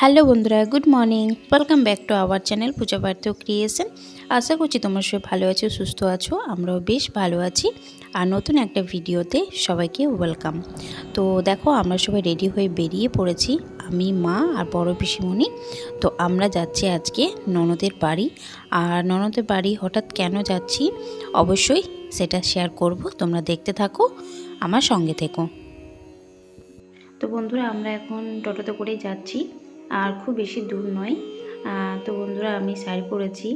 Hello বন্ধুরা, good morning. Welcome back to our channel Puja Partha creation আশা করছি তোমরা সবাই ভালো আছো, সুস্থ আছো, আমরাও বেশ ভালো আছি। আর নতুন একটা ভিডিওতে সবাইকে ওয়েলকাম তো দেখো, আমরা সবাই রেডি হয়ে বেরিয়ে পড়েছি। আমি, মা আর বড় পিসিমণি। তো আমরা যাচ্ছি আজকে ননদের বাড়ি। আর ননদের বাড়ি হঠাৎ কেন যাচ্ছি? অবশ্যই সেটা শেয়ার করব। তোমরা দেখতে থাকো, আমার সঙ্গে থেকো। তো বন্ধুরা, আমরা এখন টোটোতে করেই যাচ্ছি। আর খুব বেশি দূর নয়। তো বন্ধুরা, আমি শাড়ি পরেছি।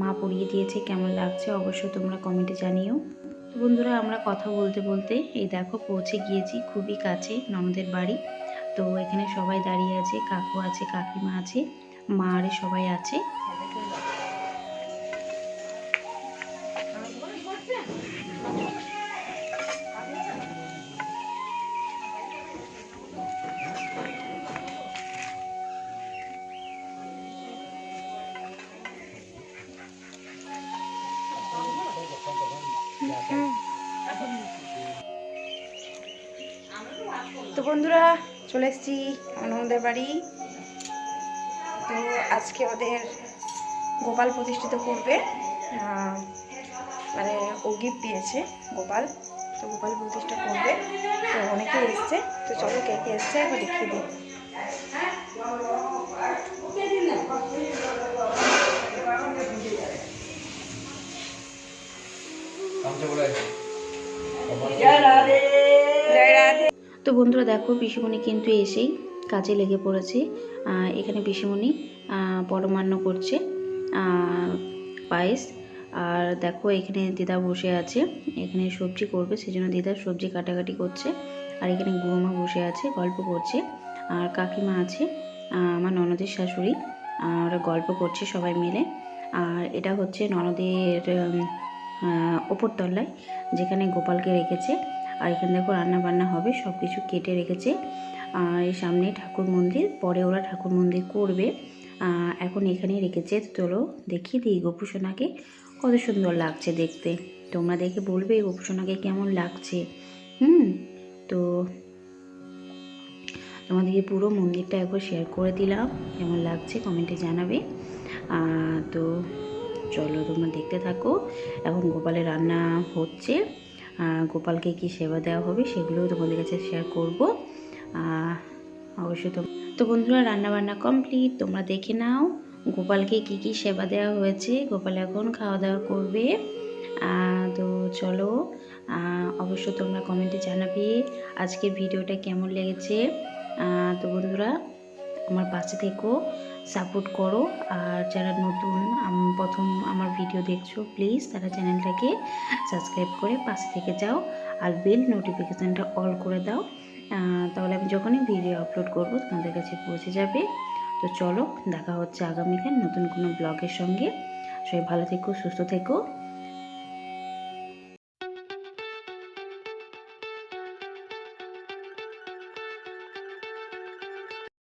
মা পরিয়ে দিয়েছে, কেমন লাগছে অবশ্যই তোমরা কমেন্টে জানিও। বন্ধুরা, আমরা কথা বলতে বলতে এই দেখো পৌঁছে গিয়েছি খুবই কাছে ননদের বাড়ি। তো এখানে সবাই দাঁড়িয়ে আছে, কাকু আছে, কাকিমা আছে, মা আরে সবাই আছে। তো বন্ধুরা চলে এসেছি আমাদের বাড়ি। তো আজকে ওদের গোপাল প্রতিষ্ঠিত করবে। মানে ও গিফট দিয়েছে গোপাল। তো গোপাল প্রতিষ্ঠা করবে। তো অনেকে এসছে। তো চলো কে কে এসছে একবার দেখিয়ে দিই। জয় তো বন্ধুরা দেখো পিসিমণি কিন্তু এসেই কাজে লেগে পড়েছে। এখানে পিসিমণি পরমান্ন করছে পায়েস। আর দেখো এখানে দিদা বসে আছে, এখানে সবজি করবে, সেজন্য দিদা সবজি কাটাকাটি করছে। আর এখানে গুরুমা বসে আছে, গল্প করছে। আর কাকিমা আছে আমার ননদের শাশুড়ি আর গল্প করছে সবাই মিলে। আর এটা হচ্ছে ননদের ওপরতলায়, যেখানে গোপালকে রেখেছে। আর এখানে দেখো রান্না বান্না হবে সব কিছু কেটে রেখেছে। আর এই সামনে ঠাকুর মন্দির, পরে ওরা ঠাকুর মন্দির করবে। এখন এখানেই রেখেছে। চলো দেখিয়ে দিই গোপুসোনাকে। কত সুন্দর লাগছে দেখতে। তোমরা দেখে বলবে গোপুসোনাকে কেমন লাগছে। হুম? তো তোমাদেরকে পুরো মন্দিরটা একবার শেয়ার করে দিলাম। কেমন লাগছে কমেন্টে জানাবে। তো চলো তোমরা দেখতে থাকো। এখন গোপালের রান্না হচ্ছে। গোপালকে কি সেবা দেওয়া হবে সেগুলোও তোমাদের কাছে শেয়ার করব। অবশ্যই তো তো বন্ধুরা রান্না বান্না কমপ্লিট তোমরা দেখে নাও গোপালকে কি কি সেবা দেওয়া হয়েছে। গোপাল এখন খাওয়া দাওয়া করবে তো চলো আহ, অবশ্যই তোমরা কমেন্টে জানাবে আজকের ভিডিওটা কেমন লেগেছে। তো বন্ধুরা আমার পাশে থেকো সাপোর্ট করো। আর যারা নতুন প্রথম আমার ভিডিও দেখছ প্লিজ তারা চ্যানেলটাকে সাবস্ক্রাইব করে পাশে থেকে যাও আর বেল নোটিফিকেশানটা অল করে দাও। তাহলে আমি যখনই ভিডিও আপলোড করব, তোমাদের কাছে পৌঁছে যাবে। তো চলো, দেখা হচ্ছে আগামীকাল নতুন কোনো ব্লগের সঙ্গে। সবাই ভালো থেকো, সুস্থ থেকো।